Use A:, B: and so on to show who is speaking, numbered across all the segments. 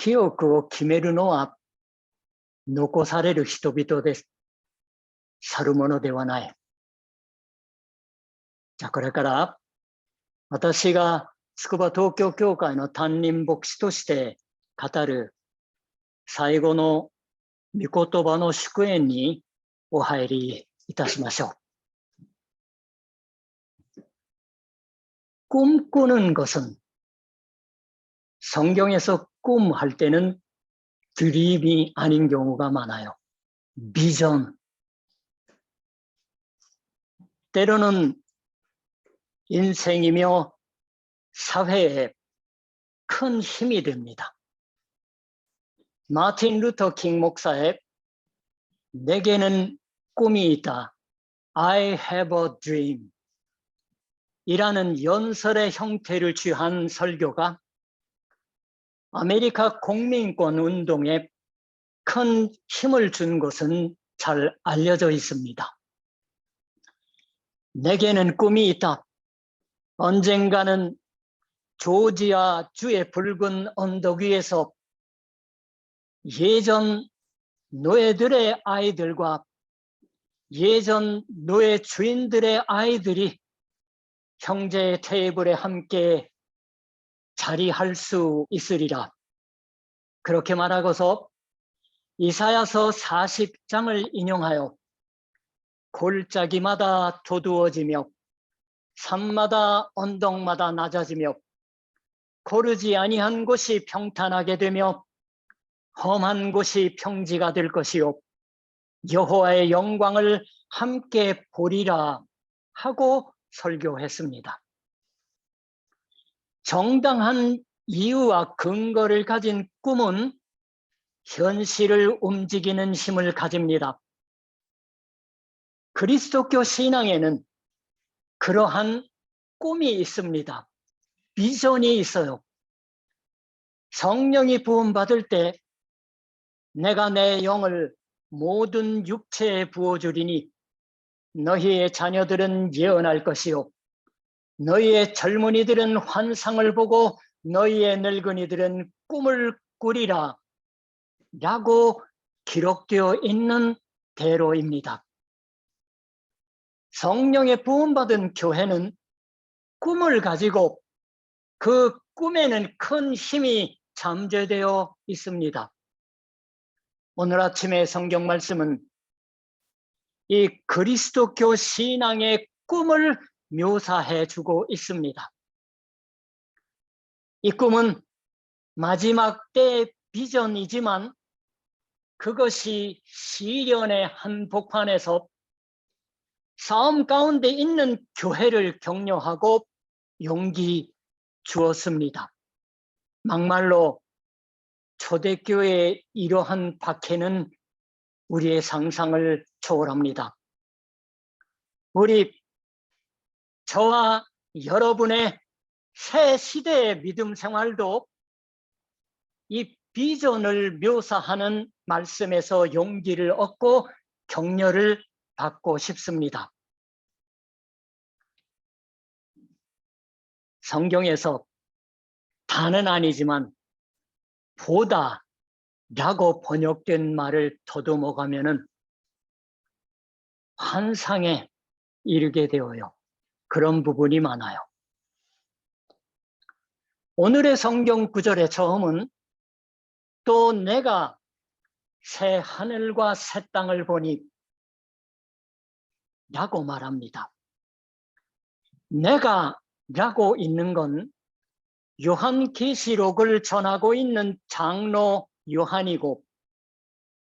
A: 記憶を決めるのは残される人々です。去るものではない。じゃあこれから私が筑波東京教会の担任牧師として語る最後の御言葉の祝宴にお入りいたしましょう. 꿈꾸는 것은 성경에서 꿈 할 때는 드림이 아닌 경우가 많아요. 비전. 때로는 인생이며 사회에 큰 힘이 됩니다. 마틴 루터 킹 목사의 내게는 꿈이 있다. I have a dream. 이라는 연설의 형태를 취한 설교가 아메리카 공민권 운동에 큰 힘을 준 것은 잘 알려져 있습니다. 내게는 꿈이 있다. 언젠가는 조지아 주의 붉은 언덕 위에서 예전 노예들의 아이들과 예전 노예 주인들의 아이들이 형제의 테이블에 함께 자리할 수 있으리라. 그렇게 말하고서 이사야서 40장을 인용하여 골짜기마다 도두어지며 산마다 언덕마다 낮아지며 고르지 아니한 곳이 평탄하게 되며 험한 곳이 평지가 될 것이요 여호와의 영광을 함께 보리라 하고 설교했습니다. 정당한 이유와 근거를 가진 꿈은 현실을 움직이는 힘을 가집니다. 그리스도교 신앙에는 그러한 꿈이 있습니다. 비전이 있어요. 성령이 부음받을 때 내가 내 영을 모든 육체에 부어주리니 너희의 자녀들은 예언할 것이요 너희의 젊은이들은 환상을 보고 너희의 늙은이들은 꿈을 꾸리라 라고 기록되어 있는 대로입니다. 성령의 부음받은 교회는 꿈을 가지고 그 꿈에는 큰 힘이 잠재되어 있습니다. 오늘 아침의 성경 말씀은 이 그리스도교 신앙의 꿈을 묘사해 주고 있습니다. 이 꿈은 마지막 때의 비전이지만 그것이 시련의 한복판에서 싸움 가운데 있는 교회를 격려하고 용기 주었습니다. 막말로 초대교회의 이러한 박해는 우리의 상상을 초월합니다. 우리 저와 여러분의 새 시대의 믿음 생활도 이 비전을 묘사하는 말씀에서 용기를 얻고 격려를 받고 싶습니다. 성경에서 다는 아니지만 보다 라고 번역된 말을 더듬어 가면 은 환상에 이르게 되어요. 그런 부분이 많아요. 오늘의 성경 구절의 처음은 또 내가 새 하늘과 새 땅을 보니 라고 말합니다. 내가 라고 있는 건 요한계시록을 전하고 있는 장로 요한이고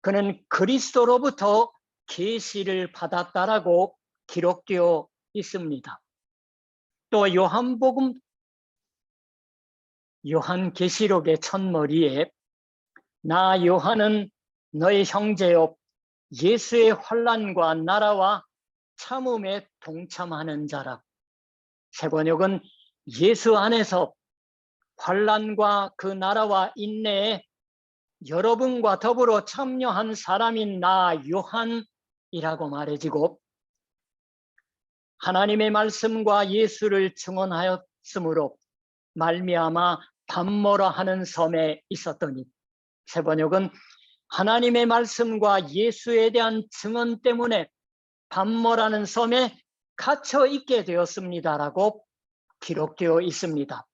A: 그는 그리스도로부터 계시를 받았다라고 기록되어 있습니다. 또 요한복음 요한계시록의 첫머리에 나 요한은 너의 형제요 예수의 환란과 나라와 참음에 동참하는 자라. 세 번역은 예수 안에서 환란과 그 나라와 인내에 여러분과 더불어 참여한 사람인 나 요한이라고 말해지고 하나님의 말씀과 예수를 증언하였으므로 말미암아 담모라 하는 섬에 있었더니 새 번역은 하나님의 말씀과 예수에 대한 증언 때문에 반모라는 섬에 갇혀 있게 되었습니다라고 기록되어 있습니다.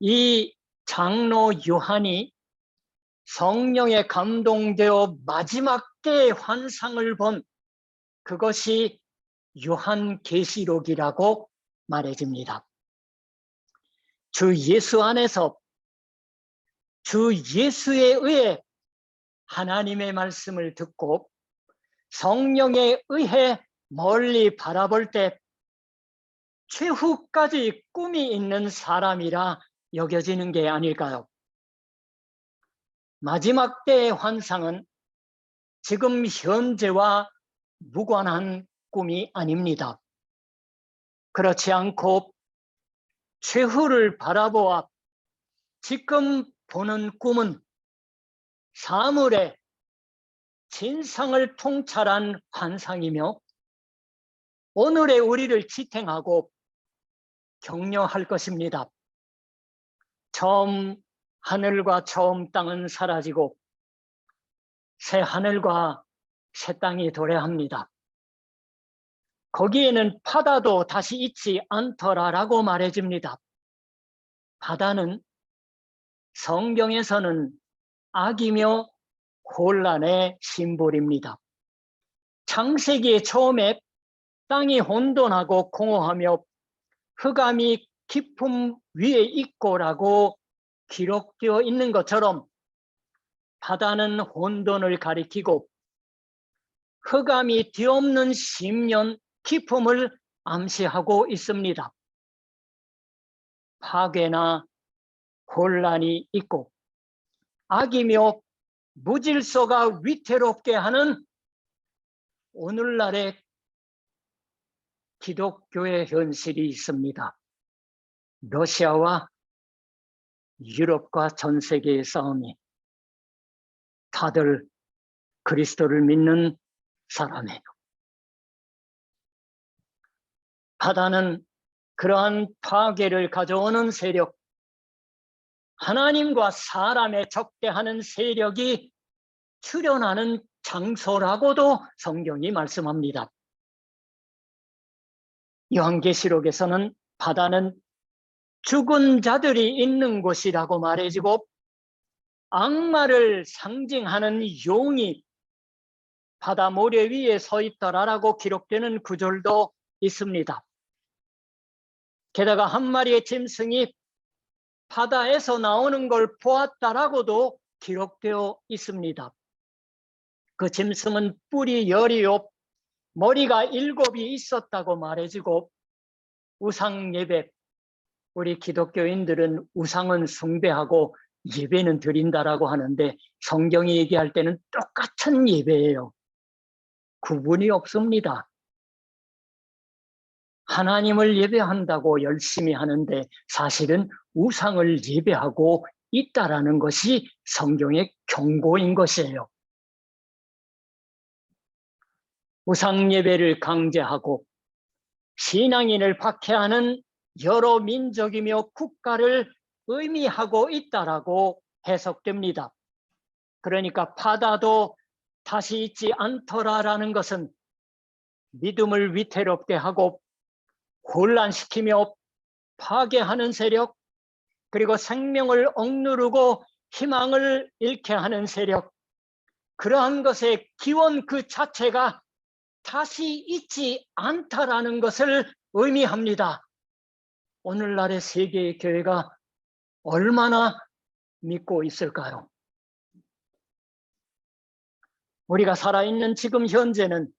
A: 이 장로 요한이 성령에 감동되어 마지막 때의 환상을 본 그것이 요한 계시록이라고 말해집니다. 주 예수 안에서 주 예수에 의해 하나님의 말씀을 듣고 성령에 의해 멀리 바라볼 때 최후까지 꿈이 있는 사람이라 여겨지는 게 아닐까요? 마지막 때의 환상은 지금 현재와 무관한 꿈이 아닙니다. 그렇지 않고 최후를 바라보아 지금 보는 꿈은 사물의 진상을 통찰한 환상이며 오늘의 우리를 지탱하고 격려할 것입니다. 처음 하늘과 처음 땅은 사라지고 새 하늘과 새 땅이 도래합니다. 거기에는 바다도 다시 있지 않더라라고 말해집니다. 바다는 성경에서는 악이며 혼란의 심볼입니다. 창세기의 처음에 땅이 혼돈하고 공허하며 흑암이 깊음 위에 있고라고 기록되어 있는 것처럼 바다는 혼돈을 가리키고 흑암이 뒤없는 심년 깊음을 암시하고 있습니다. 파괴나 혼란이 있고 악이며 무질서가 위태롭게 하는 오늘날의 기독교의 현실이 있습니다. 러시아와 유럽과 전 세계의 싸움이 다들 그리스도를 믿는 사람이에요. 바다는 그러한 파괴를 가져오는 세력, 하나님과 사람의 적대하는 세력이 출현하는 장소라고도 성경이 말씀합니다. 요한계시록에서는 바다는 죽은 자들이 있는 곳이라고 말해지고 악마를 상징하는 용이 바다 모래 위에 서 있더라라고 기록되는 구절도 있습니다. 게다가 한 마리의 짐승이 바다에서 나오는 걸 보았다라고도 기록되어 있습니다. 그 짐승은 뿔이 열이요 머리가 일곱이 있었다고 말해지고 우상 예배 우리 기독교인들은 우상은 숭배하고 예배는 드린다라고 하는데 성경이 얘기할 때는 똑같은 예배예요. 구분이 없습니다. 하나님을 예배한다고 열심히 하는데 사실은 우상을 예배하고 있다라는 것이 성경의 경고인 것이에요. 우상 예배를 강제하고 신앙인을 박해하는 여러 민족이며 국가를 의미하고 있다라고 해석됩니다. 그러니까 바다도 다시 있지 않더라라는 것은 믿음을 위태롭게 하고 혼란시키며 파괴하는 세력, 그리고 생명을 억누르고 희망을 잃게 하는 세력, 그러한 것의 기원 그 자체가 다시 있지 않다라는 것을 의미합니다. 오늘날의 세계의 교회가 얼마나 믿고 있을까요? 우리가 살아있는 지금 현재는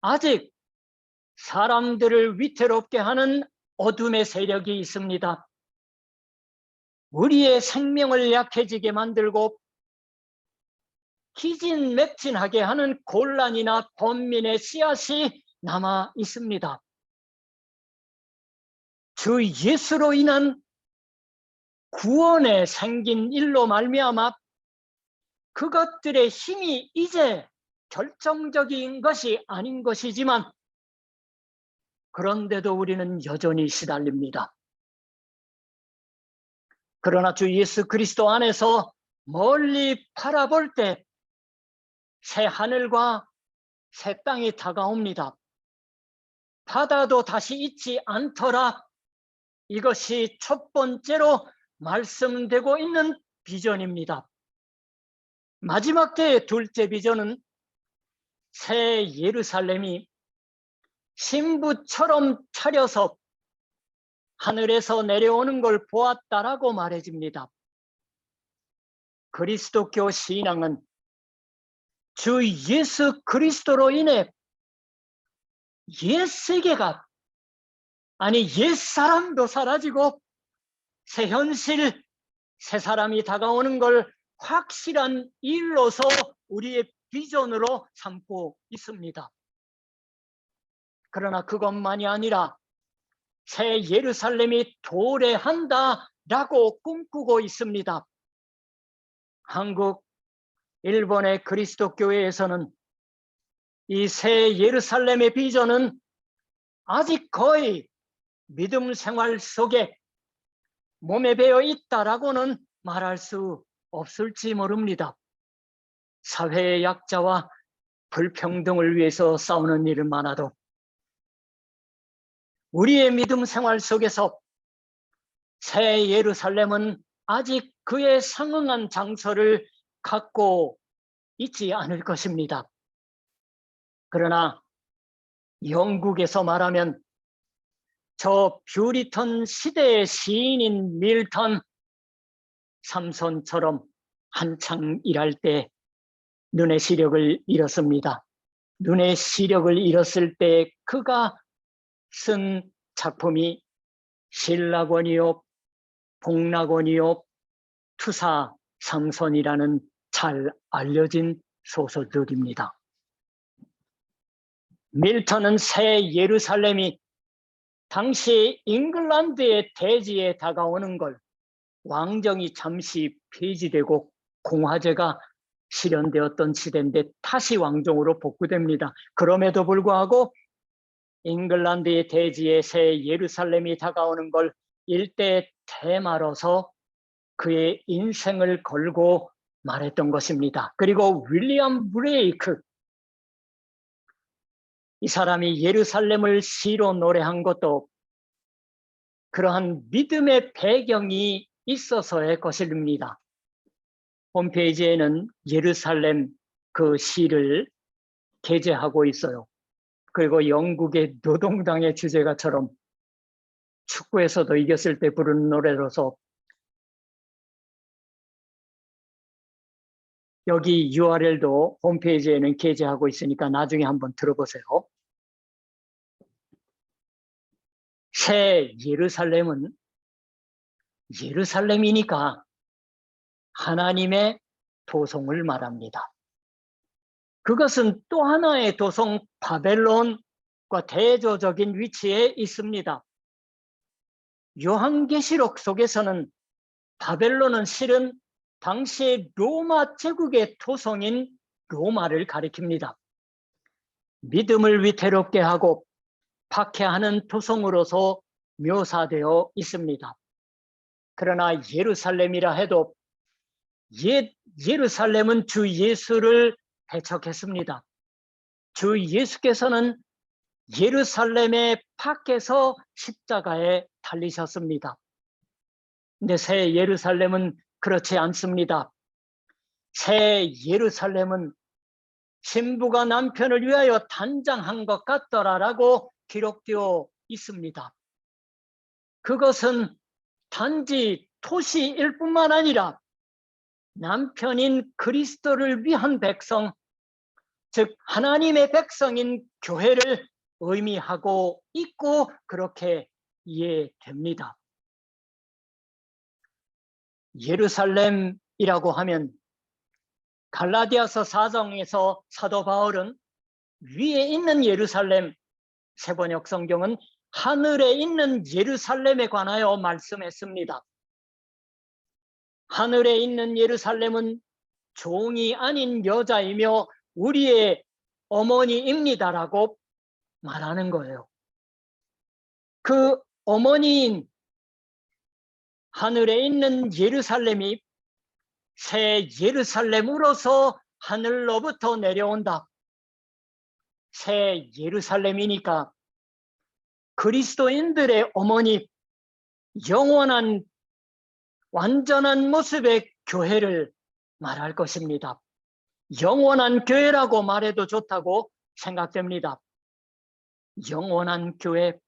A: 아직 사람들을 위태롭게 하는 어둠의 세력이 있습니다. 우리의 생명을 약해지게 만들고 기진맥진하게 하는 곤란이나 번민의 씨앗이 남아 있습니다. 주 예수로 인한 구원에 생긴 일로 말미암아 그것들의 힘이 이제 결정적인 것이 아닌 것이지만 그런데도 우리는 여전히 시달립니다. 그러나 주 예수 그리스도 안에서 멀리 바라볼 때 새 하늘과 새 땅이 다가옵니다. 바다도 다시 있지 않더라. 이것이 첫 번째로 말씀되고 있는 비전입니다. 마지막 때의 둘째 비전은 새 예루살렘이 신부처럼 차려서 하늘에서 내려오는 걸 보았다라고 말해집니다. 그리스도교 신앙은 주 예수 그리스도로 인해 옛 세계가 아니 옛 사람도 사라지고 새 현실, 새 사람이 다가오는 걸 확실한 일로서 우리의 비전으로 삼고 있습니다. 그러나 그것만이 아니라 새 예루살렘이 도래한다라고 꿈꾸고 있습니다. 한국, 일본의 그리스도 교회에서는 이 새 예루살렘의 비전은 아직 거의 믿음 생활 속에 몸에 배어 있다라고는 말할 수 없을지 모릅니다. 사회의 약자와 불평등을 위해서 싸우는 일은 많아도 우리의 믿음 생활 속에서 새 예루살렘은 아직 그에 상응한 장소를 갖고 있지 않을 것입니다. 그러나 영국에서 말하면 저 뷰리턴 시대의 시인인 밀턴 삼손처럼 한창 일할 때 눈의 시력을 잃었습니다. 눈의 시력을 잃었을 때 그가 쓴 작품이 신라권이요, 복락원이요, 투사 삼선이라는 잘 알려진 소설들입니다. 밀턴은 새 예루살렘이 당시 잉글랜드의 대지에 다가오는 걸 왕정이 잠시 폐지되고 공화제가 실현되었던 시대인데 다시 왕정으로 복구됩니다. 그럼에도 불구하고 잉글랜드의 대지에 새 예루살렘이 다가오는 걸 일대 테마로서 그의 인생을 걸고 말했던 것입니다. 그리고 윌리엄 브레이크 이 사람이 예루살렘을 시로 노래한 것도 그러한 믿음의 배경이 있어서의 것입니다. 홈페이지에는 예루살렘 그 시를 게재하고 있어요. 그리고 영국의 노동당의 주제가처럼 축구에서도 이겼을 때 부르는 노래로서 여기 URL도 홈페이지에는 게재하고 있으니까 나중에 한번 들어보세요. 새 예루살렘은 예루살렘이니까 하나님의 도성을 말합니다. 그것은 또 하나의 도성 바벨론과 대조적인 위치에 있습니다. 요한계시록 속에서는 바벨론은 실은 당시 로마 제국의 토성인 로마를 가리킵니다. 믿음을 위태롭게 하고 박해하는 토성으로서 묘사되어 있습니다. 그러나 예루살렘이라 해도 옛 예루살렘은 주 예수를 배척했습니다. 주 예수께서는 예루살렘의 밖에서 십자가에 달리셨습니다. 근데 새 예루살렘은 그렇지 않습니다. 새 예루살렘은 신부가 남편을 위하여 단장한 것 같더라라고 기록되어 있습니다. 그것은 단지 토시일 뿐만 아니라 남편인 그리스도를 위한 백성, 즉 하나님의 백성인 교회를 의미하고 있고 그렇게 이해됩니다. 예루살렘이라고 하면 갈라디아서 4장에서 사도 바울은 위에 있는 예루살렘 세번역 성경은 하늘에 있는 예루살렘에 관하여 말씀했습니다. 하늘에 있는 예루살렘은 종이 아닌 여자이며 우리의 어머니입니다라고 말하는 거예요. 그 어머니인 하늘에 있는 예루살렘이 새 예루살렘으로서 하늘로부터 내려온다. 새 예루살렘이니까 그리스도인들의 어머니 영원한 완전한 모습의 교회를 말할 것입니다. 영원한 교회라고 말해도 좋다고 생각됩니다. 영원한 교회,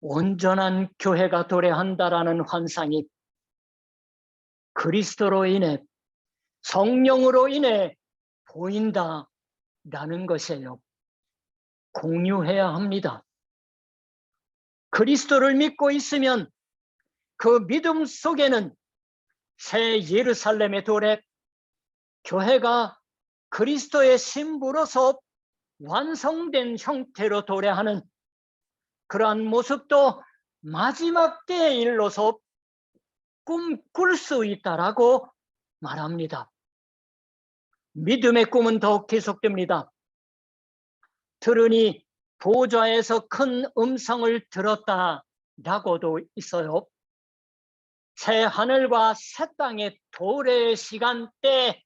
A: 온전한 교회가 도래한다라는 환상이 그리스도로 인해 성령으로 인해 보인다라는 것이에요. 공유해야 합니다. 그리스도를 믿고 있으면 그 믿음 속에는 새 예루살렘의 도래, 교회가 그리스도의 신부로서 완성된 형태로 도래하는 그러한 모습도 마지막 때의 일로서 꿈꿀 수 있다라고 말합니다. 믿음의 꿈은 더욱 계속됩니다. 들으니 보좌에서 큰 음성을 들었다라고도 있어요. 새 하늘과 새 땅의 도래의 시간대,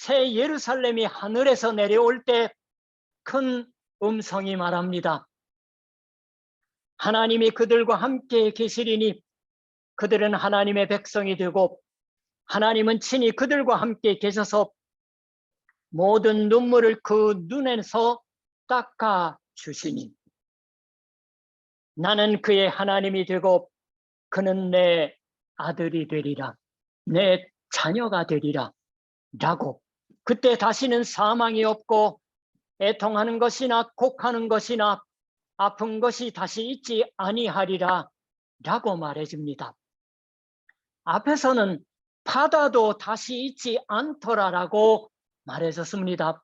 A: 새 예루살렘이 하늘에서 내려올 때 큰 음성이 말합니다. 하나님이 그들과 함께 계시리니 그들은 하나님의 백성이 되고 하나님은 친히 그들과 함께 계셔서 모든 눈물을 그 눈에서 닦아 주시니 나는 그의 하나님이 되고 그는 내 아들이 되리라 내 자녀가 되리라 라고 그때 다시는 사망이 없고 애통하는 것이나 곡하는 것이나 아픈 것이 다시 있지 아니하리라 라고 말해줍니다. 앞에서는 바다도 다시 있지 않더라라고 말해줬습니다.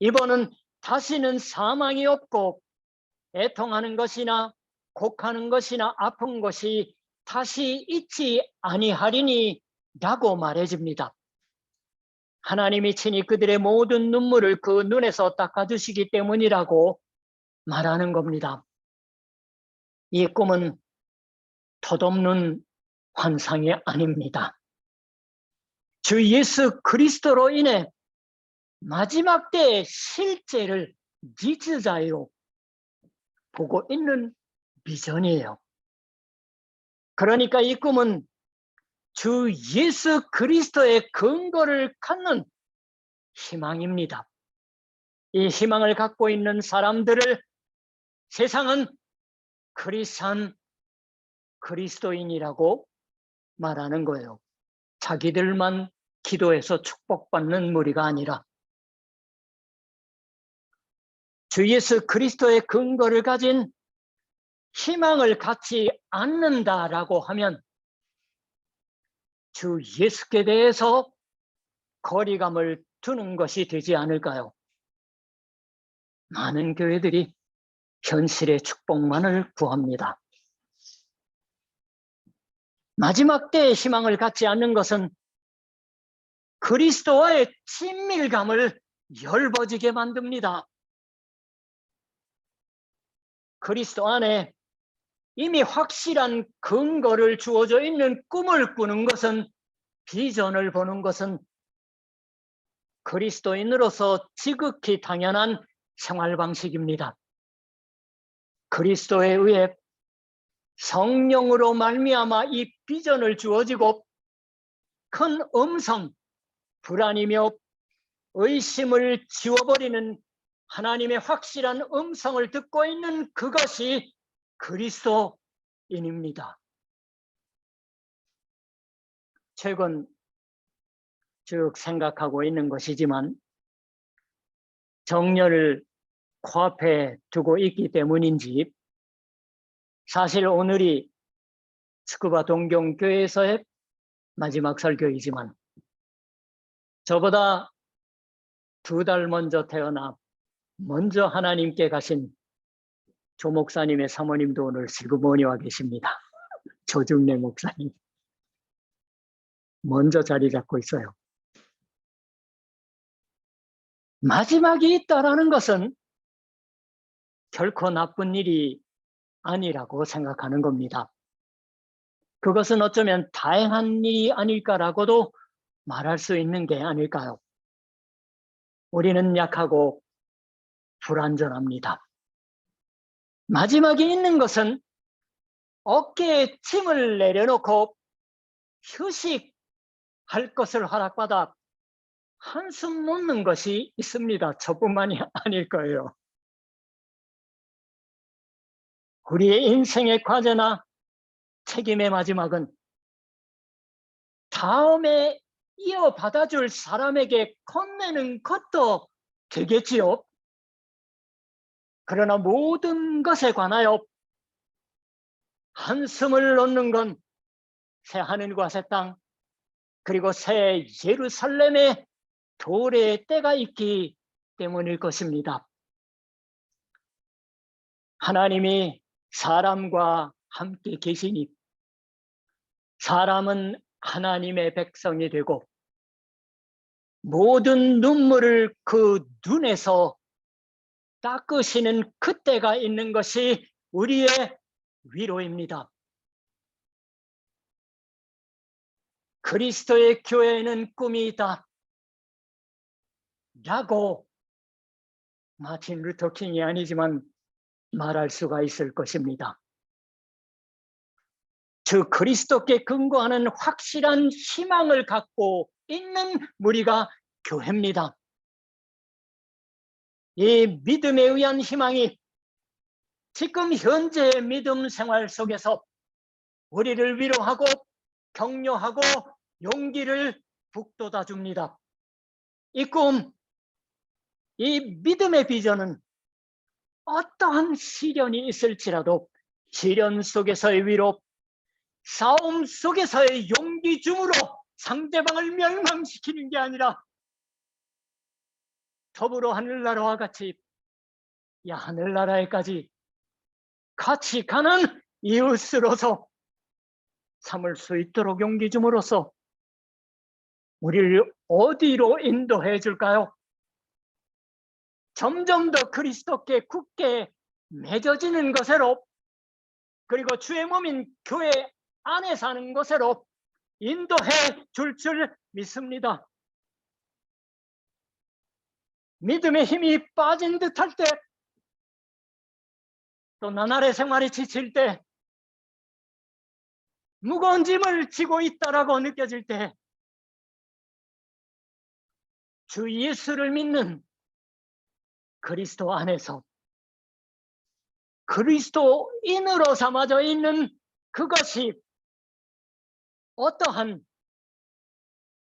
A: 이번은 다시는 사망이 없고 애통하는 것이나 곡하는 것이나 아픈 것이 다시 있지 아니하리니 라고 말해줍니다. 하나님이 친히 그들의 모든 눈물을 그 눈에서 닦아주시기 때문이라고 말하는 겁니다. 이 꿈은 덧없는 환상이 아닙니다. 주 예수 그리스도로 인해 마지막 때의 실제를 지지자로 보고 있는 비전이에요. 그러니까 이 꿈은 주 예수 그리스도의 근거를 갖는 희망입니다. 이 희망을 갖고 있는 사람들을 세상은 크리스찬 그리스도인이라고 말하는 거예요. 자기들만 기도해서 축복받는 무리가 아니라 주 예수 그리스도의 근거를 가진 희망을 갖지 않는다라고 하면 주 예수께 대해서 거리감을 두는 것이 되지 않을까요? 많은 교회들이 현실의 축복만을 구합니다. 마지막 때의 희망을 갖지 않는 것은 그리스도와의 친밀감을 열버지게 만듭니다. 그리스도 안에 이미 확실한 근거를 주어져 있는 꿈을 꾸는 것은 비전을 보는 것은 그리스도인으로서 지극히 당연한 생활 방식입니다. 그리스도에 의해 성령으로 말미암아 이 비전을 주어지고 큰 음성, 불안이며 의심을 지워버리는 하나님의 확실한 음성을 듣고 있는 그것이 그리스도인입니다. 최근 쭉 생각하고 있는 것이지만 정렬을 코앞에 두고 있기 때문인지 사실 오늘이 스쿠바 동경교회에서의 마지막 설교이지만 저보다 두 달 먼저 태어나 먼저 하나님께 가신 조 목사님의 사모님도 오늘 슬그머니 와 계십니다. 조중래 목사님. 먼저 자리 잡고 있어요. 마지막이 있다라는 것은 결코 나쁜 일이 아니라고 생각하는 겁니다. 그것은 어쩌면 다행한 일이 아닐까라고도 말할 수 있는 게 아닐까요? 우리는 약하고 불완전합니다. 마지막에 있는 것은 어깨에 짐을 내려놓고 휴식할 것을 허락받아 한숨 놓는 것이 있습니다. 저뿐만이 아닐 거예요. 우리의 인생의 과제나 책임의 마지막은 다음에 이어받아줄 사람에게 건네는 것도 되겠지요. 그러나 모든 것에 관하여 한숨을 놓는 건 새 하늘과 새 땅, 그리고 새 예루살렘의 도래의 때가 있기 때문일 것입니다. 하나님이 사람과 함께 계시니 사람은 하나님의 백성이 되고 모든 눈물을 그 눈에서 닦으시는 그때가 있는 것이 우리의 위로입니다. 그리스도의 교회에는 꿈이 있다. 라고 마틴 루터 킹이 아니지만 말할 수가 있을 것입니다. 주 그리스도께 근거하는 확실한 희망을 갖고 있는 무리가 교회입니다. 이 믿음에 의한 희망이 지금 현재의 믿음 생활 속에서 우리를 위로하고 격려하고 용기를 북돋아 줍니다. 이 꿈, 이 믿음의 비전은 어떠한 시련이 있을지라도 시련 속에서의 위로, 싸움 속에서의 용기 줌으로 상대방을 멸망시키는 게 아니라 더불어 하늘나라와 같이 야 하늘나라에까지 같이 가는 이웃으로서 삼을 수 있도록 용기 줌으로써 우리를 어디로 인도해 줄까요? 점점 더 그리스도께 굳게 맺어지는 것으로 그리고 주의 몸인 교회 안에 사는 것으로 인도해 줄 줄 믿습니다. 믿음의 힘이 빠진 듯할 때, 또 나날의 생활이 지칠 때, 무거운 짐을 지고 있다라고 느껴질 때, 주 예수를 믿는 그리스도 안에서 그리스도인으로 삼아져 있는 그것이 어떠한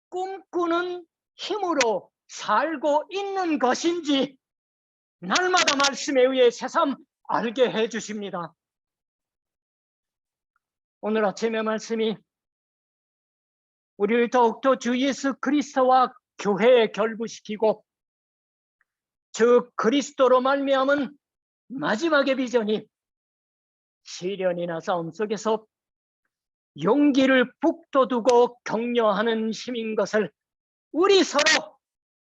A: 꿈꾸는 힘으로 살고 있는 것인지 날마다 말씀에 의해 새삼 알게 해 주십니다. 오늘 아침의 말씀이 우리를 더욱더 주 예수 그리스도와 교회에 결부시키고 주 그리스도로 말미암은 마지막의 비전이 시련이나 싸움 속에서 용기를 북돋우고 격려하는 힘인 것을 우리 서로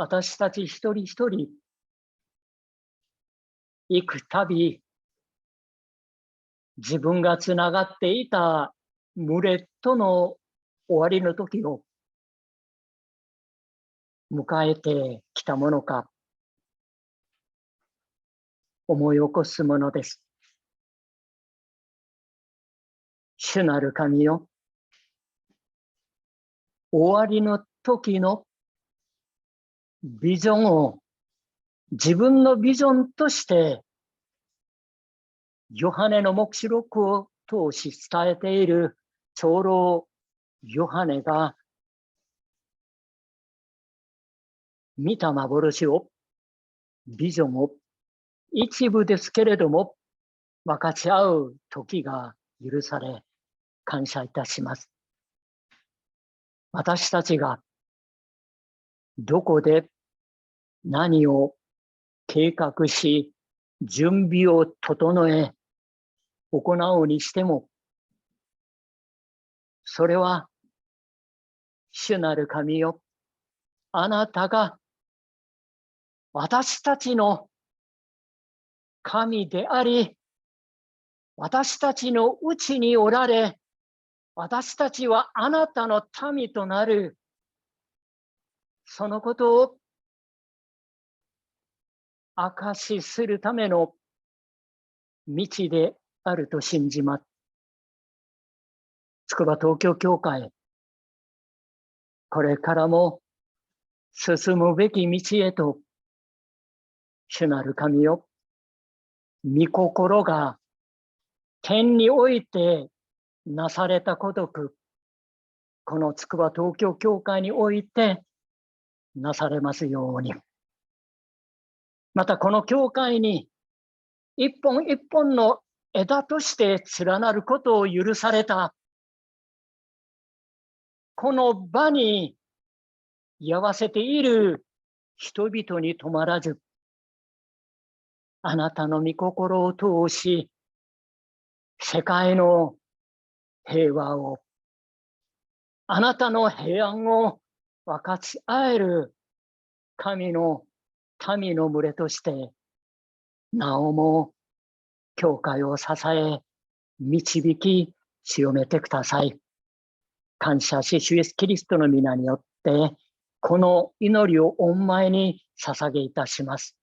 A: 私たち一人一人行くたび自分がつながっていた群れとの終わりの時を迎えてきたものか思い起こすものです。主なる神よ。終わりの時のビジョンを自分のビジョンとしてヨハネの目視録を通し伝えている長老ヨハネが見た幻を、ビジョンを一部ですけれども分かち合う時が許され感謝いたします。私たちがどこで何を計画し、準備を整え、行うにしても、それは、主なる神よ、あなたが私たちの神であり、私たちのうちにおられ、私たちはあなたの民となる、そのことを証しするための道であると信じます。筑波東京教会、これからも進むべき道へと、主なる神よ、御心が天においてなされたことく、この筑波東京教会においてなされますように。またこの教会に一本一本の枝として連なることを許された、この場に居合わせている人々に止まらず、あなたの御心を通し、世界の平和を、あなたの平安を分かち合える神の民の群れとして、なおも教会を支え、導き、強めてください。感謝し、主イエスキリストの皆によって、この祈りを御前に捧げいたします。